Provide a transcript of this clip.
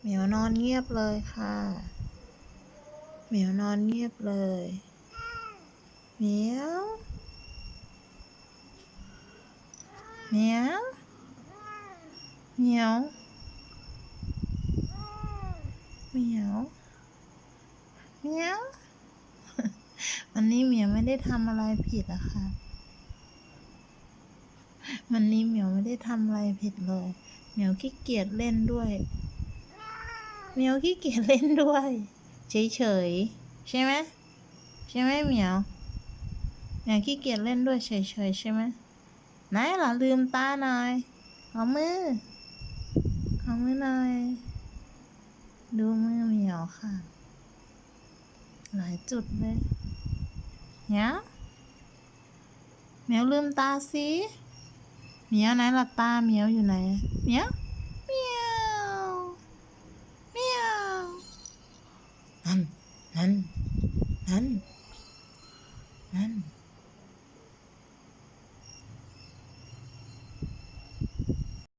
เหมียวนอนเงียบเลยค่ะ เหมียวนอนเงียบเลย เหมียว เหมียว เหมียว เหมียว เหมียว วันนี้เหมียวไม่ได้ทำอะไรผิดอะค่ะ วันนี้เหมียวไม่ได้ทำอะไรผิดเลย เหมียวขี้เกียจเล่นด้วย เหมียวขี้เกียจเล่นด้วย เฉยๆใช่ไหมใช่ไหมเหมียวเหมียวขี้เกียจเล่นด้วยเฉยๆใช่ไหมไหนล่ะลืมตาหน่อยขอมือขอมือหน่อยดูมือเหมียวค่ะ หลายจุดเลยเหมียวเหมียวลืมตาสิเหมียวไหนหล่ะตาเหมียวอยู่ไหนเหมียวเหมียวเหมียว นั่นนั่นนั่นนั่น